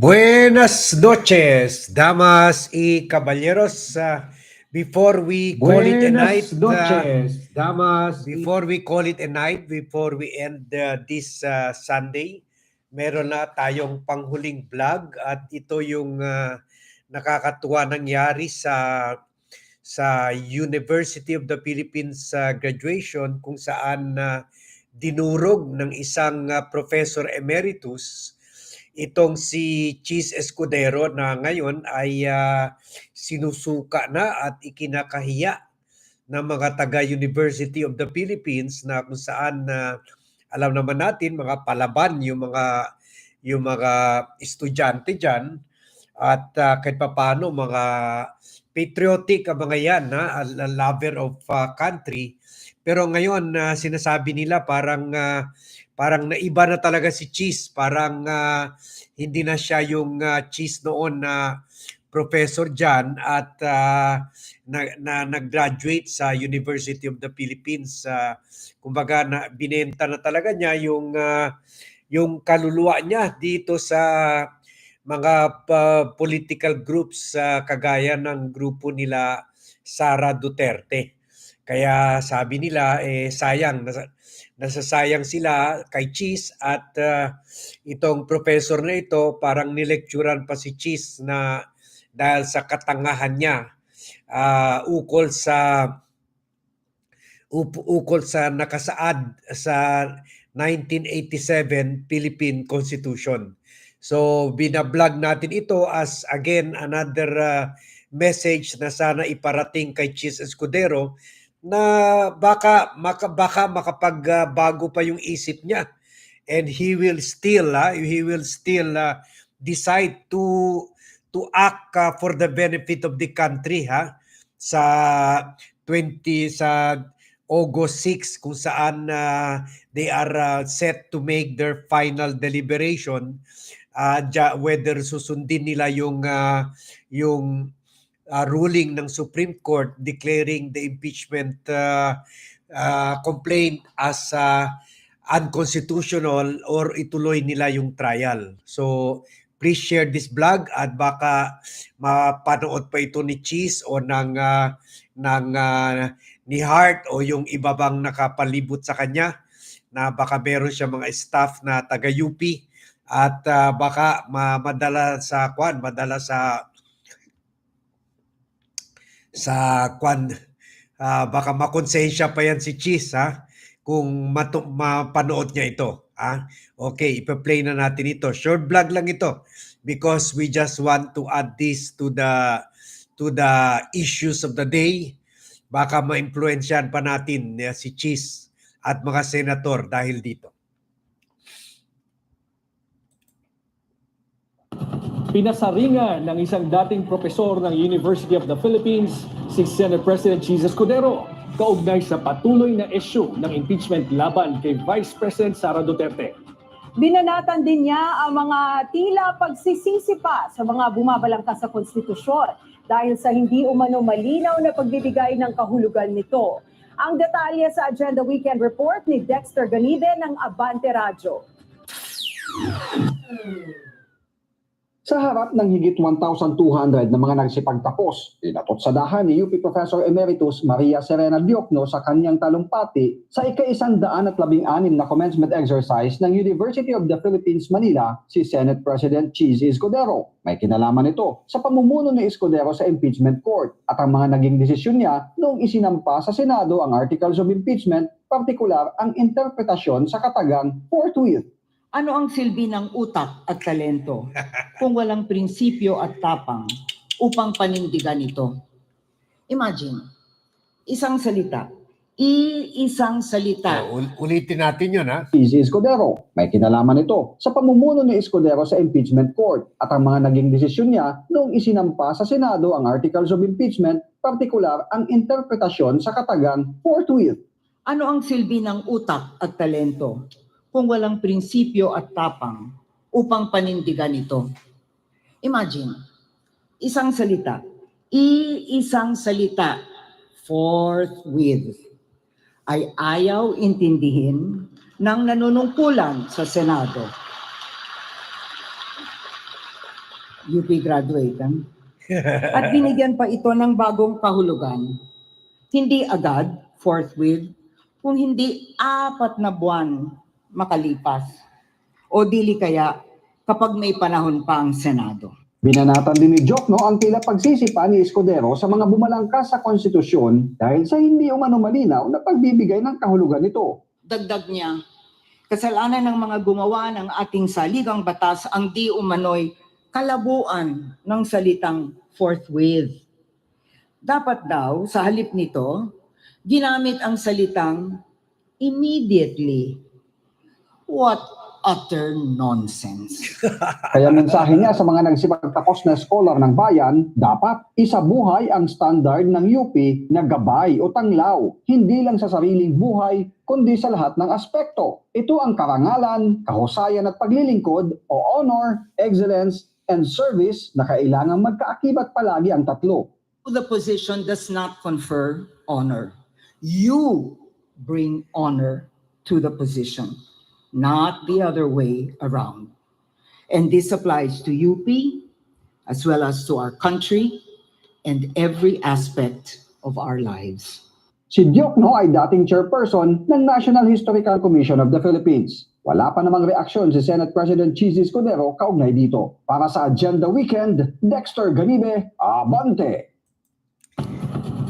Buenas noches, damas y caballeros. Uh, before we call it a night, uh, noches, damas. y- before we call it a night, before we end uh, this uh, Sunday, meron na tayong panghuling vlog at ito yung uh, nakakatuwa nangyari sa sa University of the Philippines uh, graduation kung saan uh, dinurog ng isang uh, professor emeritus itong si Cheese Escudero na ngayon ay uh, sinusuka na at ikinakahiya ng mga taga University of the Philippines na kung saan na alam naman natin mga palaban yung mga yung mga estudyante diyan at uh, kahit papaano mga patriotic ang mga yan na a lover of uh, country. Pero ngayon uh, sinasabi nila parang uh, parang naiba na talaga si Cheese parang uh, hindi na siya yung uh, Cheese noon na professor diyan at uh, na, na nag-graduate sa University of the Philippines uh, kumbaga na binenta na talaga niya yung uh, yung kaluluwa niya dito sa mga pa- political groups sa kagaya ng grupo nila Sara Duterte. Kaya sabi nila eh sayang nasasayang sila kay Cheese at uh, itong professor na ito parang nilekturan pa si Cheese na dahil sa katangahan niya uh, ukol sa ukol sa nakasaad sa 1987 Philippine Constitution. So binablog natin ito as again another uh, message na sana iparating kay Cheese Escudero na baka maka, baka makapagbago pa yung isip niya. And he will still uh, he will still uh, decide to to act uh, for the benefit of the country ha sa 20 sa August 6 kung saan uh, they are uh, set to make their final deliberation uh, whether susundin nila yung uh, yung uh, ruling ng Supreme Court declaring the impeachment uh, uh, complaint as uh, unconstitutional or ituloy nila yung trial. So please share this vlog at baka mapanood pa ito ni Cheese o ng uh, ng uh, ni Hart o yung iba bang nakapalibot sa kanya na baka meron siya mga staff na taga UP at uh, baka ma- madala sa kwan, madala sa sa kwan ah, baka makonsensya pa yan si Cheese ha? Kung matu- mapanood niya ito ha? Okay ipa-play na natin ito. Short vlog lang ito because we just want to add this to the to the issues of the day. Baka ma-influensyan pa natin eh, si Cheese at mga senator dahil dito Pinasaringan ng isang dating propesor ng University of the Philippines, si Senate President Cheese Escudero, kaugnay sa patuloy na issue ng impeachment laban kay Vice President Sara Duterte. Binanatan din niya ang mga tila pagsisisi pa sa mga bumabalangkas sa konstitusyon dahil sa hindi umano malinaw na pagbibigay ng kahulugan nito. Ang detalye sa Agenda Weekend Report ni Dexter Ganibe ng Abante Radyo. Sa harap ng higit 1,200 na mga nagsipagtapos, pinatotsadahan ni UP Professor Emeritus Maria Serena Diokno sa kanyang talumpati sa ika-isandaan at labing-anim na commencement exercise ng University of the Philippines Manila si Senate President Cheese Escudero. May kinalaman ito sa pamumuno ni Escudero sa impeachment court at ang mga naging desisyon niya noong isinampa sa Senado ang Articles of Impeachment, partikular ang interpretasyon sa katagang forthwith. Ano ang silbi ng utak at talento kung walang prinsipyo at tapang upang panindigan ito? Imagine, isang salita, iisang salita. So, ul- ulitin natin yun ha si Escudero. May kinalaman ito sa pamumuno ni Escudero sa impeachment court at ang mga naging desisyon niya noong isinampa sa Senado ang Articles of Impeachment, partikular ang interpretasyon sa katagang forthwith. Ano ang silbi ng utak at talento kung walang prinsipyo at tapang upang panindigan ito? Imagine, isang salita, iisang salita, forthwith, ay ayaw intindihin ng nanunungkulan sa Senado. UP graduate. ah. At binigyan pa ito ng bagong kahulugan. Hindi agad, forthwith, kung hindi apat na buwan makalipas. O dili kaya kapag may panahon pa ang Senado. Binanatan din ni Jokno ang tila pagsisipa ni Escudero sa mga bumalangkas sa konstitusyon dahil sa hindi umano malinaw na pagbibigay ng kahulugan nito. Dagdag niya, kasalanan ng mga gumawa ng ating saligang batas ang di umano'y kalabuan ng salitang forthwith. Dapat daw, sa halip nito, ginamit ang salitang immediately. What utter nonsense. Kaya mensahe niya sa mga nagsipagtapos na scholar ng bayan, dapat isabuhay ang standard ng UP na gabay o tanglaw, hindi lang sa sariling buhay, kundi sa lahat ng aspekto. Ito ang karangalan, kahusayan at paglilingkod o honor, excellence, and service na kailangang magkaakibat palagi ang tatlo. The position does not confer honor. You bring honor to the position, not the other way around. And this applies to UP as well as to our country and every aspect of our lives. Si Diokno ay dating chairperson ng National Historical Commission of the Philippines. Wala pa namang reaksyon si Senate President Cheesy Escudero kaugnay dito. Para sa Agenda Weekend, Dexter Ganibe, Abante!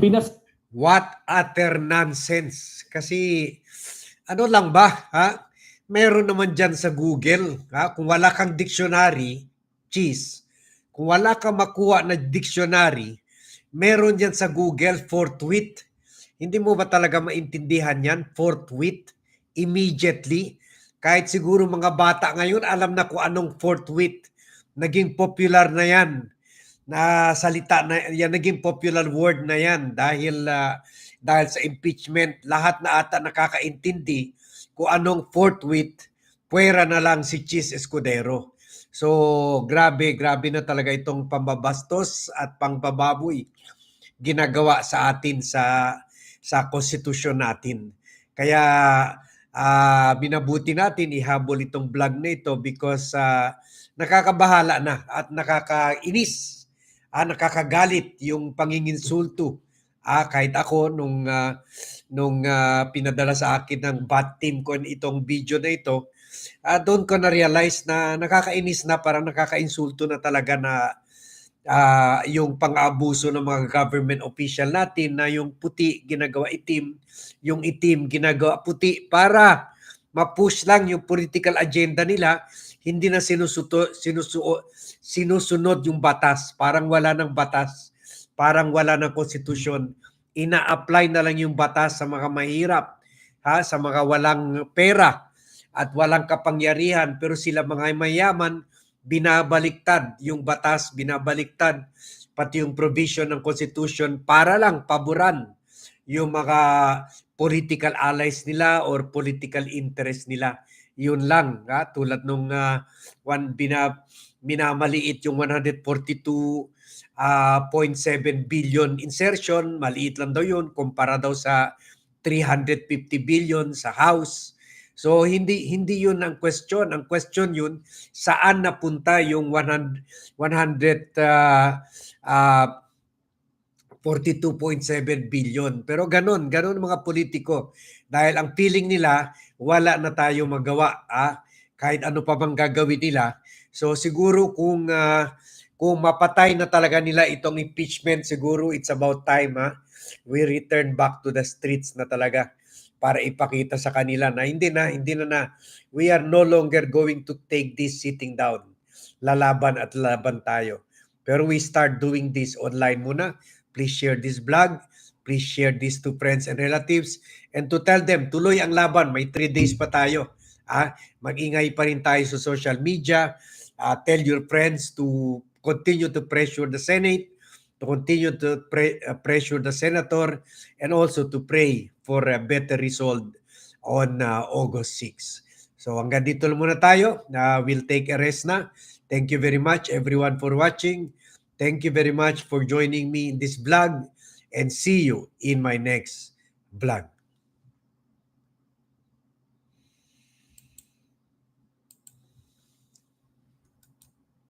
Pinas What utter nonsense. Kasi ano lang ba, ha? Meron naman dyan sa Google, ha? Kung wala kang dictionary, cheese. Kung wala kang makuha na dictionary, meron dyan sa Google forthwith. Hindi mo ba talaga maintindihan yan? Forthwith, immediately. Kahit siguro mga bata ngayon, alam na kung anong forthwith. Naging popular na yan na salita na yan naging popular word na yan dahil ah, dahil sa impeachment lahat na ata nakakaintindi kung anong forthwith puwera na lang si Chis Escudero. So grabe grabe na talaga itong pambabastos at pangbababoy ginagawa sa atin sa sa konstitusyon natin. Kaya ah binabuti natin ihabol itong vlog na ito because ah, nakakabahala na at nakakainis ah, nakakagalit yung panginginsulto. Ah, kahit ako nung ah, nung ah, pinadala sa akin ng bad team ko itong video na ito, ah, doon ko na realize na nakakainis na parang nakakainsulto na talaga na ah, yung pang-abuso ng mga government official natin na yung puti ginagawa itim, yung itim ginagawa puti para ma-push lang yung political agenda nila, hindi na sinusuto, sinusuo, sinusunod yung batas. Parang wala ng batas. Parang wala ng konstitusyon. Ina-apply na lang yung batas sa mga mahirap, ha, sa mga walang pera at walang kapangyarihan pero sila mga mayaman binabaliktad yung batas, binabaliktad pati yung provision ng constitution para lang paboran yung mga political allies nila or political interest nila. Yun lang, ha? tulad nung uh, one bina, minamaliit yung 142 ah, 0.7 billion insertion, maliit lang daw yun kumpara daw sa 350 billion sa house. So hindi hindi yun ang question. Ang question yun saan napunta yung 100 100 ah, ah, 42.7 billion. Pero ganun, ganun mga politiko. Dahil ang feeling nila, wala na tayo magawa. Ah? Kahit ano pa bang gagawin nila. So siguro kung ah, kung mapatay na talaga nila itong impeachment, siguro it's about time ha. We return back to the streets na talaga para ipakita sa kanila na hindi na, hindi na na, we are no longer going to take this sitting down. Lalaban at lalaban tayo. Pero we start doing this online muna. Please share this vlog. Please share this to friends and relatives. And to tell them, tuloy ang laban. May three days pa tayo. Ah, mag-ingay pa rin tayo sa social media. Ah, tell your friends to continue to pressure the Senate, to continue to pre- uh, pressure the senator, and also to pray for a better result on uh, August 6. So hanggang dito muna tayo. Uh, we'll take a rest na. Thank you very much everyone for watching. Thank you very much for joining me in this vlog and see you in my next vlog.